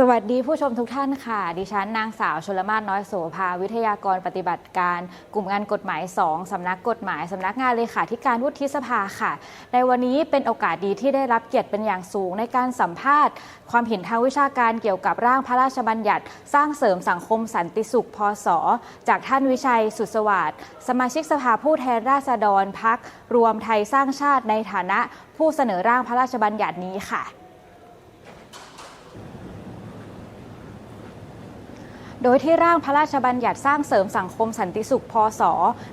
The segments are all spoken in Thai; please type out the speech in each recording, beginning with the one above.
สวัสดีผู้ชมทุกท่านค่ะ ดิฉันนางสาวชลมาศน้อยโสภา วิทยากรปฏิบัติการ กลุ่มงานกฎหมาย 2 สำนักกฎหมาย สำนักงานเลขาธิการวุฒิสภาค่ะ ในวันนี้เป็นโอกาสดีที่ได้รับเกียรติเป็นอย่างสูงในการสัมภาษณ์ ความเห็นทางวิชาการเกี่ยวกับร่างพระราชบัญญัติ สร้างเสริมสังคมสันติสุขพศจากท่านวิชัยสุดสวัสดิ์สมาชิกสภาผู้แทนราษฎรพักรวมไทยสร้างชาติในฐานะผู้เสนอร่างพระราชบัญญัตินี้ค่ะ โดยที่ร่างพระราชบัญญัติสร้างเสริมสังคมสันติสุขพศ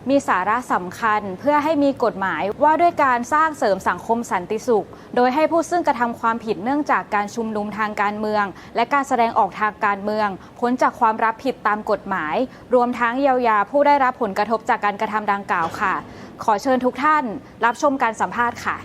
มีสาระสำคัญ เพื่อให้มีกฎหมายว่าด้วยการสร้างเสริมสังคมสันติสุข โดยให้ผู้ซึ่งกระทำความผิดเนื่องจากการชุมนุมทางการเมือง และการแสดงออกทางการเมืองพ้นจากความรับผิดตามกฎหมาย รวมทั้งเยียวยาผู้ได้รับผลกระทบจากการกระทำดังกล่าวค่ะ ขอเชิญทุกท่าน รับชมการสัมภาษณ์ค่ะ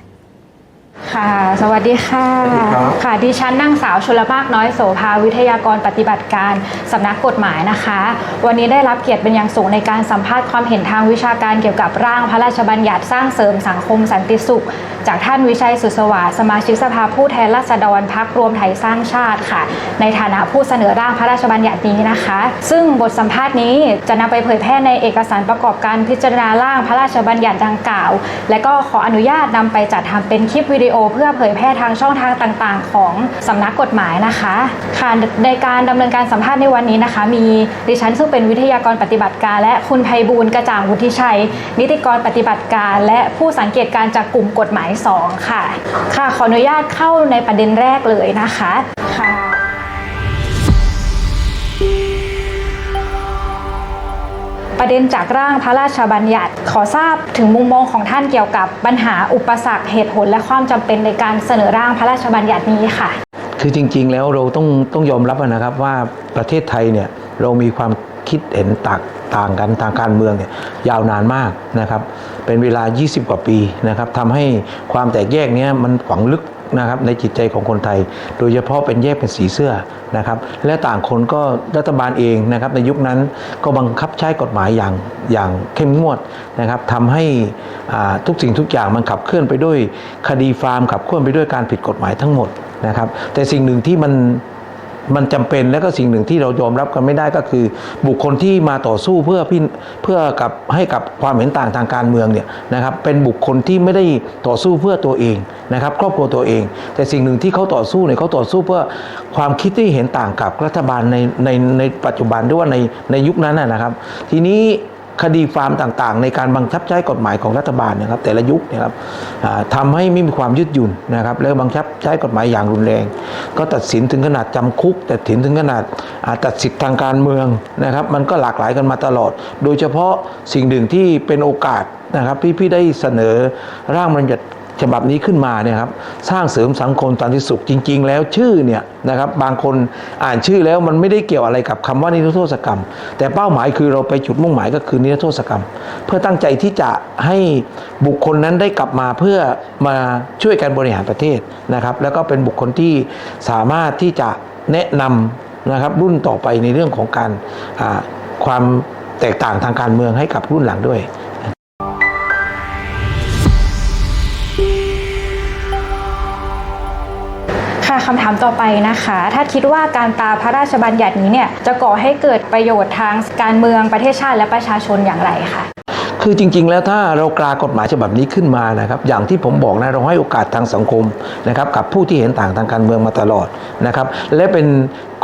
ค่ะ สวัสดีค่ะ สวัสดีครับ ค่ะ ดิฉันนางสาวชลมากน้อยโสภาวิทยากรปฏิบัติการสำนักกฎหมายนะคะ วันนี้ได้รับเกียรติเป็นอย่างสูงในการสัมภาษณ์ความเห็นทางวิชาการเกี่ยวกับร่างพระราชบัญญัติสร้างเสริมสังคมสันติสุข จากท่านวิชัยสุสวัสดิ์สมาชิกสภาผู้แทนราษฎรพักรวมไทยสร้างชาติค่ะ ในฐานะผู้เสนอร่างพระราชบัญญัตินี้นะคะ ซึ่งบทสัมภาษณ์นี้จะนำไปเผยแพร่ในเอกสารประกอบการพิจารณาร่างพระราชบัญญัติดังกล่าว และก็ขออนุญาตนำไปจัดทำเป็นคลิปวิดีโอเพื่อเผยแพร่ทางช่องทางต่างๆ ของสำนักกฎหมายนะคะค่ะในการดำเนินการสัมภาษณ์ในวันนี้นะคะ มีดิฉันซึ่งเป็นวิทยากรปฏิบัติการ และคุณไพบูลกระจ่างวุฒิชัย นิติกรปฏิบัติการ และผู้สังเกตการจากกลุ่มกฎหมาย 2 ค่ะ ค่ะขออนุญาตเข้าในประเด็นแรกเลยนะคะค่ะ ประเด็นจากร่างพระราชบัญญัติขอทราบถึงมุมมองของท่านเกี่ยวกับปัญหาอุปสรรคเหตุผล และความจำเป็นในการเสนอร่างพระราชบัญญัตินี้ค่ะ คือจริง ๆ แล้วเราต้องต้องยอมรับนะครับว่าประเทศไทยเนี่ยเรามีความคิดเห็นต่างต่างกันทางการเมืองเนี่ยยาวนานมากนะครับ เป็นเวลา 20 กว่าปีนะครับทำให้ความแตกแยกเนี้ยมันฝังลึก นะครับในจิตใจของคนไทย โดยเฉพาะเป็นแยกเป็นสีเสื้อนะครับ และต่างคนก็รัฐบาลเองนะครับในยุคนั้นก็บังคับใช้กฎหมายอย่างอย่างเข้มงวดนะครับทำให้ทุกสิ่งทุกอย่างมันขับเคลื่อนไปด้วยคดีฟาร์มขับเคลื่อนไปด้วยการผิดกฎหมายทั้งหมดนะครับ แต่สิ่งหนึ่งที่มัน มันจำเป็นและก็สิ่งหนึ่งที่เรายอมรับกันไม่ได้ก็คือ บุคคลที่มาต่อสู้เพื่อพี่เพื่อกับให้กับความเห็นต่างทางการเมืองเนี่ยนะครับเป็นบุคคลที่ไม่ได้ต่อสู้เพื่อตัวเองนะครับครอบครัวตัวเอง แต่สิ่งหนึ่งที่เขาต่อสู้เนี่ยเขาต่อสู้เพื่อความคิดที่เห็นต่างกับรัฐบาลในในในปัจจุบันด้วยว่าในในยุคนั้นนะครับ ทีนี้ คดีความต่างๆ ในการบังคับใช้กฎหมายของรัฐบาลนะครับ แต่ละยุคนะครับอ่าทำให้ไม่มีความยืดหยุ่นนะครับ แล้วบังคับใช้กฎหมายอย่างรุนแรง ก็ตัดสินถึงขนาดจำคุกตัดสินถึงขนาดตัดสิทธิทางการเมืองนะครับ มันก็หลากหลายกันมาตลอด โดยเฉพาะสิ่งหนึ่งที่เป็นโอกาสนะครับพี่พี่ได้เสนอร่างบัญญัติ ฉบับนี้ขึ้นมาเนี่ยครับสร้างเสริมสังคมสันติสุขจริง ๆ แล้วชื่อเนี่ยนะครับบางคนอ่านชื่อแล้วมันไม่ได้เกี่ยวอะไรกับคำว่านิรโทษกรรม แต่เป้าหมายคือเราไปจุดมุ่งหมายก็คือนิรโทษกรรม เพื่อตั้งใจที่จะให้บุคคลนั้นได้กลับมาเพื่อมาช่วยกันบริหารประเทศนะครับ แล้วก็เป็นบุคคลที่สามารถที่จะแนะนำนะครับรุ่นต่อไปในเรื่องของการความแตกต่างทางการเมืองให้กับรุ่นหลังด้วย คำถามต่อไปนะคะ ถ้าคิดว่าการตาพระราชบัญญัตินี้เนี่ยจะก่อให้เกิดประโยชน์ทางการเมืองประเทศชาติและประชาชนอย่างไรคะคือจริง ๆ แล้วถ้าเรากลากฎหมายฉบับนี้ขึ้นมานะครับอย่างที่ผมบอกนะเราให้โอกาสทางสังคมนะครับกับผู้ที่เห็นต่างทางการเมืองมาตลอดนะครับและเป็น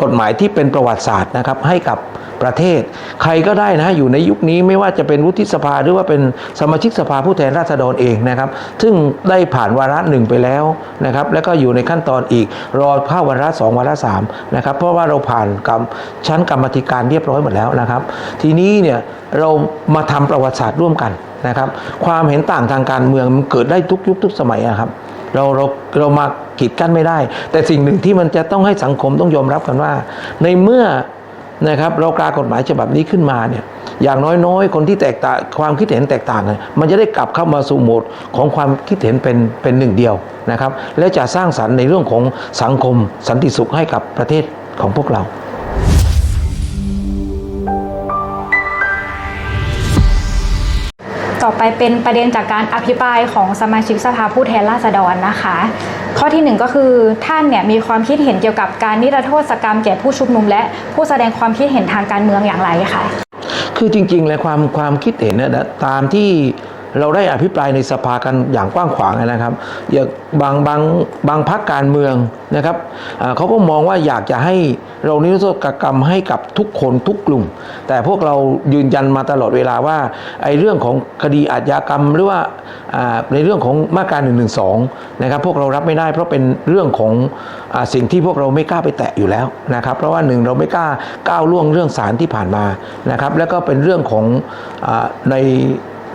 กฎหมายที่เป็นประวัติศาสตร์นะครับให้กับ ประเทศ ใครก็ได้นะอยู่ในยุคนี้ไม่ว่าจะเป็นวุฒิสภาหรือว่าเป็นสมาชิกสภาผู้แทนราษฎรเองนะครับ ซึ่งได้ผ่านวาระหนึ่งไปแล้วนะครับแล้วก็อยู่ในขั้นตอนอีกรอเข้าวาระสองวาระสามนะครับเพราะว่าเราผ่านกับชั้นกรรมธิการเรียบร้อยหมดแล้วนะครับ ทีนี้เนี่ยเรามาทำประวัติศาสตร์ร่วมกันนะครับ ความเห็นต่างทางการเมืองมันเกิดได้ทุกยุคทุกสมัยอะครับเราเราเรามากีดกั้นไม่ได้ แต่สิ่งหนึ่งที่มันจะต้องให้สังคมต้องยอมรับกันว่า ในเมื่อ นะครับเรากลากฎหมายฉบับนี้ขึ้นมาเนี่ยอย่างน้อยๆ คนที่แตกต่างความคิดเห็นแตกต่างเนี่ยมันจะได้กลับเข้ามาสู่โหมดของความคิดเห็นเป็นเป็นหนึ่งเดียวนะครับ และจะสร้างสรรค์ในเรื่องของสังคมสันติสุขให้กับประเทศของพวกเรา ต่อไปเป็นประเด็นจากการอภิปรายของสมาชิกสภาผู้แทนราษฎรนะคะ ข้อที่หนึ่งก็คือท่านเนี่ยมีความคิดเห็นเกี่ยวกับการนิรโทษกรรมแก่ผู้ชุมนุม และผู้แสดงความคิดเห็นทางการเมืองอย่างไรคะคือจริงๆ แล้วความความคิดเห็นเนยนะตามที่ เราได้อภิปรายในสภากันอย่างกว้างขวางนะครับอย่างบางบางบางพักการเมืองนะครับเขาก็มองว่าอยากจะให้เรานิรโทษกรรมให้กับทุกคนทุกกลุ่ม แต่พวกเรายืนยันมาตลอดเวลาว่าไอ้เรื่องของคดีอาชญากรรมหรือว่าในเรื่องของมาตรา1นึนะครับพวกเรารับไม่ได้เพราะเป็นเรื่องของอสิ่งที่พวกเราไม่กล้าไปแตะอยู่แล้วนะครับเพราะว่าหนึ่งเราไม่กล้าก้าวล่วงเรื่องสารที่ผ่านมานะครับแล้วก็เป็นเรื่องของอใน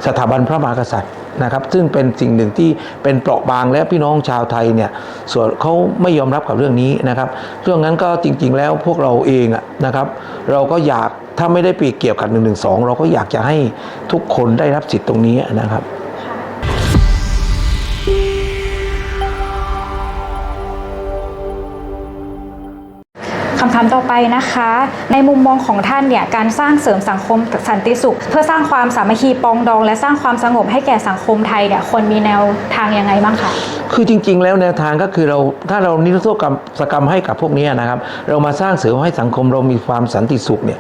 สถาบันพระมหากษัตริย์นะครับซึ่งเป็นสิ่งหนึ่งที่เป็นเปราะบางและพี่น้องชาวไทยเนี่ยส่วนเขาไม่ยอมรับกับเรื่องนี้นะครับเรื่องนั้นก็จริง ๆ แล้วพวกเราเองนะครับ เราก็อยากถ้าไม่ได้ปีเกี่ยวกับ1นึเราก็อยากจะให้ทุกคนได้รับสิทธิ์ตรงนี้นะครับ คำถามต่อไปนะคะ ในมุมมองของท่านเนี่ยการสร้างเสริมสังคมสันติสุข เพื่อสร้างความสามัคคีปองดอง และสร้างความสงบให้แก่สังคมไทยเนี่ยควรมีแนวทางยังไงบ้างคะคือจริง ๆ แล้วแนวทางก็คือเราถ้าเรานิรโทษกรรมสกรรมให้กับพวกนี้นะครับ เรามาสร้างเสริมให้สังคมเรามีความสันติสุขเนี่ย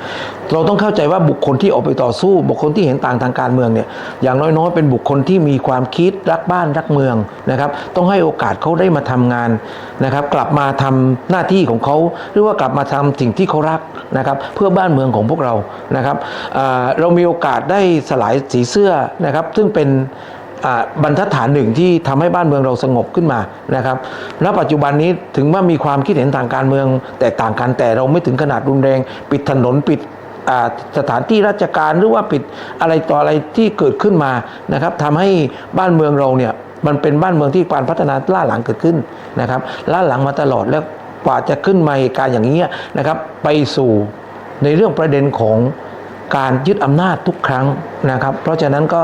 เราต้องเข้าใจว่าบุคคลที่ออกไปต่อสู้ บุคคลที่เห็นต่างทางการเมืองเนี่ยอย่างน้อยๆเป็นบุคคลที่มีความคิดรักบ้านรักเมืองนะครับ ต้องให้โอกาสเขาได้มาทำงานนะครับ กลับมาทำหน้าที่ของเขาหรือว่ากลับมาทำสิ่งที่เขารักนะครับเพื่อบ้านเมืองของพวกเรานะครับเรามีโอกาสได้สลายสีเสื้อนะครับ ซึ่งเป็นบรรทัดฐานหนึ่งที่ทำให้บ้านเมืองเราสงบขึ้นมานะครับ ณ ปัจจุบันนี้ถึงว่ามีความคิดเห็นทางการเมืองแตกต่างกันแต่เราไม่ถึงขนาดรุนแรง ปิดถนนปิดสถานที่ราชการหรือว่าปิดอะไรต่ออะไรที่เกิดขึ้นมานะครับทำให้บ้านเมืองเราเนี่ยมันเป็นบ้านเมืองที่การพัฒนาล่าหลังเกิดขึ้นนะครับล่าหลังมาตลอดแล้ว กว่าจะขึ้นมาเหตุการณ์อย่างนี้นะครับ ไปสู่ในเรื่องประเด็นของการยึดอำนาจทุกครั้งนะครับ เพราะฉะนั้นก็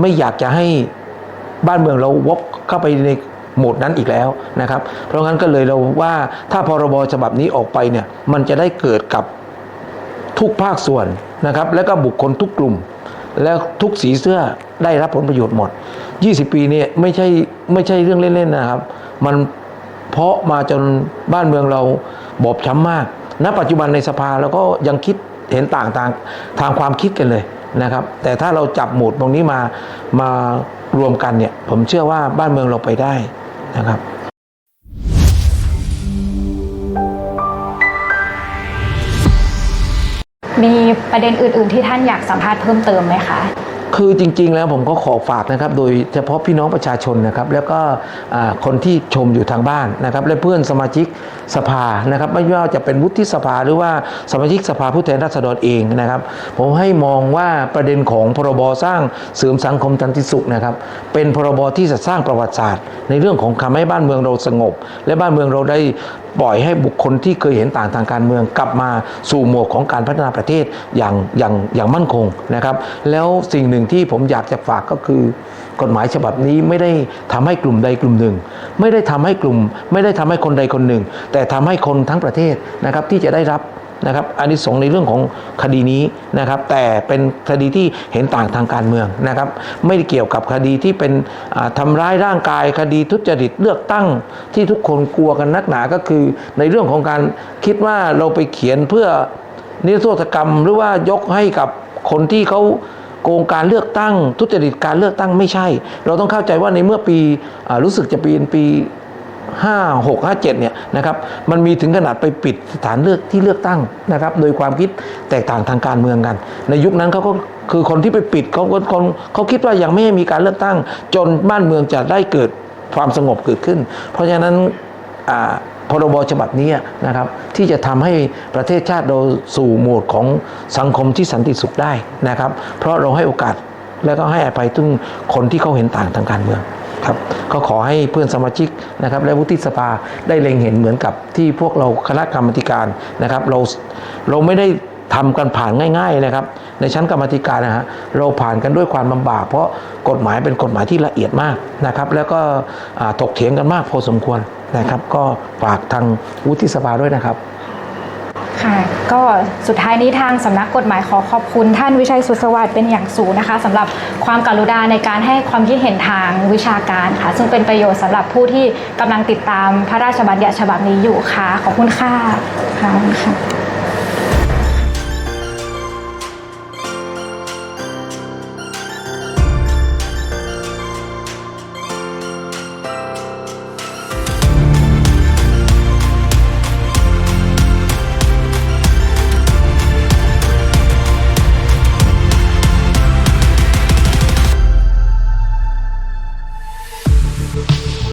ไม่อยากจะให้บ้านเมืองเราวกเข้าไปในโหมดนั้นอีกแล้วนะครับ เพราะงั้นก็เลยเราว่าถ้าพรบฉบับนี้ออกไปเนี่ยมันจะได้เกิดกับทุกภาคส่วนนะครับ และก็บุคคลทุกกลุ่ม แล้วทุกสีเสื้อได้รับผลประโยชน์หมด 20 ปีเนี่ยไม่ใช่ไม่ใช่เรื่องเล่นๆนะครับ มัน เพราะมาจนบ้านเมืองเราบอบช้ำมาก ณ ปัจจุบันในสภาเราก็ยังคิดเห็นต่างทางทางความคิดกันเลยนะครับ แต่ถ้าเราจับหมุดตรงนี้มามารวมกันเนี่ย ผมเชื่อว่าบ้านเมืองเราไปได้นะครับมีประเด็นอื่น ๆ ที่ท่านอยากสัมภาษณ์เพิ่มเติมไหมคะ คือจริง ๆ แล้วผมก็ขอฝากนะครับ โดยเฉพาะพี่น้องประชาชนนะครับ แล้วก็คนที่ชมอยู่ทางบ้านนะครับ และเพื่อนสมาชิกสภานะครับ ไม่ว่าจะเป็นวุฒิสภาหรือว่าสมาชิกสภาผู้แทนราษฎรเองนะครับ ผมให้มองว่าประเด็นของพรบสร้างเสริมสังคมสันติสุขนะครับ เป็นพรบที่จะสร้างประวัติศาสตร์ ในเรื่องของทำให้บ้านเมืองเราสงบ และบ้านเมืองเราได้ปล่อยให้บุคคลที่เคยเห็นต่างทางการเมืองกลับมาสู่โหมกของการพัฒนาประเทศอย่างอย่างอย่างมั่นคงนะครับ แล้วสิ่งหนึ่งที่ผมอยากจะฝากก็คือกฎหมายฉบับนี้ไม่ได้ทำให้กลุ่มใดกลุ่มหนึ่ง ไม่ได้ทำให้กลุ่ม ไม่ได้ทำให้คนใดคนหนึ่ง แต่ทำให้คนทั้งประเทศนะครับที่จะได้รับ นะครับอันนี้สงในเรื่องของคดีนี้นะครับ แต่เป็นคดีที่เห็นต่างทางการเมืองนะครับ ไม่ได้เกี่ยวกับคดีที่เป็นอ่าทำร้ายร่างกาย คดีทุจริตเลือกตั้งที่ทุกคนกลัวกันนักหนาก็คือ ในเรื่องของการคิดว่าเราไปเขียนเพื่อนิรโทษกรรม หรือว่ายกให้กับคนที่เขาโกงการเลือกตั้งทุจริตการเลือกตั้งไม่ใช่ เราต้องเข้าใจว่าในเมื่อปีอรู้สึกจะปีนปี 5 6 5 7เนี่ยนะครับมันมีถึงขนาดไปปิดสถานเลือกที่เลือกตั้งนะครับโดยความคิดแตกต่างทางการเมืองกัน ในยุคนั้นเขาก็คือคนที่ไปปิดเขาก็คนเขาคิดว่ายังไม่ให้มีการเลือกตั้ง จนบ้านเมืองจะได้เกิดความสงบเกิดขึ้น เพราะฉะนั้นอ่าพรบฉบับนี้นะครับที่จะทำให้ประเทศชาติเราสู่โหมดของสังคมที่สันติสุขได้นะครับ เพราะเราให้โอกาสและก็ให้อภัยทุกคนที่เขาเห็นต่างทางการเมือง ครับก็ขอให้เพื่อนสมาชิกนะครับและวุฒิสภาได้เล็งเห็นเหมือนกับที่พวกเราคณะกรรมการนะครับเราเราไม่ได้ทำกันผ่านง่าย ๆนะครับ ในชั้นกรรมธิการนะฮะเราผ่านกันด้วยความลำบาก เพราะกฎหมายเป็นกฎหมายที่ละเอียดมากนะครับ แล้วก็ถกเถียงกันมากพอสมควรนะครับ ก็ฝากทางวุฒิสภาด้วยนะครับ ค่ะก็สุดท้ายนี้ทางสำนักกฎหมายขอขอบคุณท่านวิชัยสุสวัสดิ์เป็นอย่างสูงนะคะสำหรับความกรุณาในการให้ความคิดเห็นทางวิชาการค่ะ ซึ่งเป็นประโยชน์สำหรับผู้ที่กำลังติดตามพระราชบัญญัติฉบับนี้อยู่ค่ะ ขอบคุณค่ะค่ะขอบคุณค่ะ